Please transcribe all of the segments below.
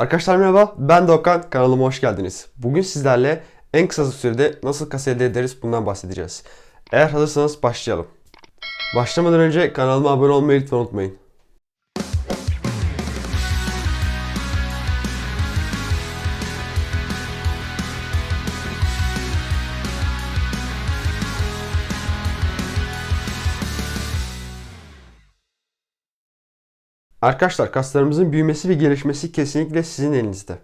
Arkadaşlar merhaba, ben Doğukan, kanalıma hoş geldiniz. Bugün sizlerle en kısa sürede nasıl kas elde ederiz bundan bahsedeceğiz. Eğer hazırsanız başlayalım. Başlamadan önce kanalıma abone olmayı lütfen unutmayın. Arkadaşlar kaslarımızın büyümesi ve gelişmesi kesinlikle sizin elinizde.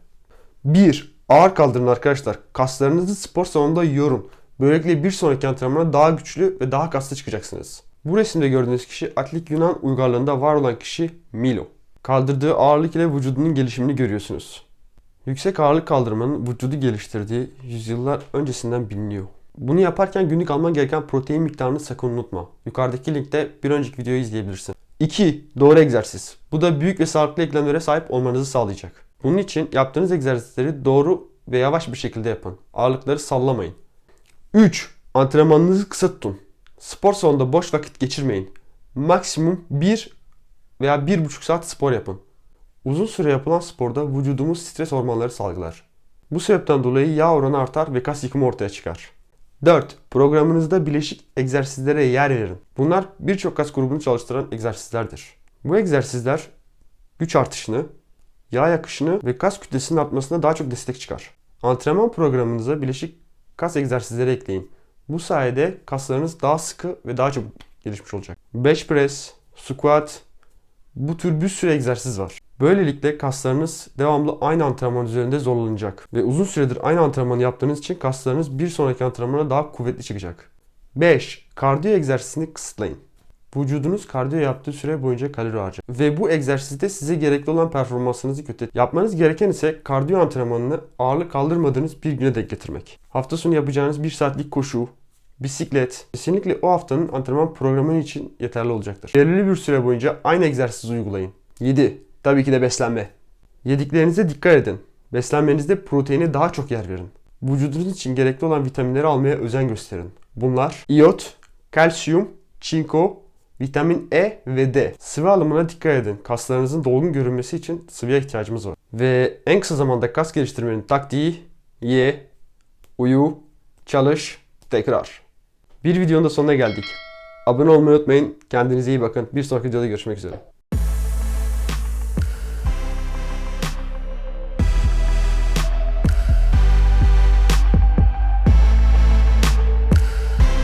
1. Ağır kaldırın arkadaşlar. Kaslarınızı spor salonunda yorun. Böylelikle bir sonraki antrenmana daha güçlü ve daha kaslı çıkacaksınız. Bu resimde gördüğünüz kişi atletik Yunan uygarlığında var olan kişi Milo. Kaldırdığı ağırlık ile vücudunun gelişimini görüyorsunuz. Yüksek ağırlık kaldırmanın vücudu geliştirdiği yüzyıllar öncesinden biliniyor. Bunu yaparken günlük alman gereken protein miktarını sakın unutma. Yukarıdaki linkte bir önceki videoyu izleyebilirsin. 2. Doğru egzersiz. Bu da büyük ve sağlıklı eklemlere sahip olmanızı sağlayacak. Bunun için yaptığınız egzersizleri doğru ve yavaş bir şekilde yapın. Ağırlıkları sallamayın. 3. Antrenmanınızı kısa tutun. Spor salonunda boş vakit geçirmeyin. Maksimum 1 veya 1,5 saat spor yapın. Uzun süre yapılan sporda vücudumuz stres hormonları salgılar. Bu sebepten dolayı yağ oranı artar ve kas yıkımı ortaya çıkar. 4. Programınızda bileşik egzersizlere yer verin. Bunlar birçok kas grubunu çalıştıran egzersizlerdir. Bu egzersizler güç artışını, yağ yakışını ve kas kütlesinin artmasına daha çok destek çıkar. Antrenman programınıza bileşik kas egzersizleri ekleyin. Bu sayede kaslarınız daha sıkı ve daha çabuk gelişmiş olacak. Bench press, squat, bu tür bir sürü egzersiz var. Böylelikle kaslarınız devamlı aynı antrenman üzerinde zorlanacak. Ve uzun süredir aynı antrenmanı yaptığınız için kaslarınız bir sonraki antrenmana daha kuvvetli çıkacak. 5. Kardiyo egzersizini kısıtlayın. Vücudunuz kardiyo yaptığı süre boyunca kalori harcar. Ve bu egzersizde size gerekli olan performansınızı kötü Yapmanız gereken ise kardiyo antrenmanını ağırlık kaldırmadığınız bir güne denk getirmek. Hafta sonu yapacağınız 1 saatlik koşu, bisiklet kesinlikle o haftanın antrenman programı için yeterli olacaktır. Belirli bir süre boyunca aynı egzersizi uygulayın. 7. Tabii ki de beslenme. Yediklerinize dikkat edin. Beslenmenizde proteine daha çok yer verin. Vücudunuz için gerekli olan vitaminleri almaya özen gösterin. Bunlar iot, kalsiyum, çinko, vitamin E ve D. Sıvı alımına dikkat edin. Kaslarınızın dolgun görünmesi için sıvıya ihtiyacımız var. Ve en kısa zamanda kas geliştirmenin taktiği ye, uyu, çalış, tekrar. Bir videonun da sonuna geldik. Abone olmayı unutmayın. Kendinize iyi bakın. Bir sonraki videoda görüşmek üzere.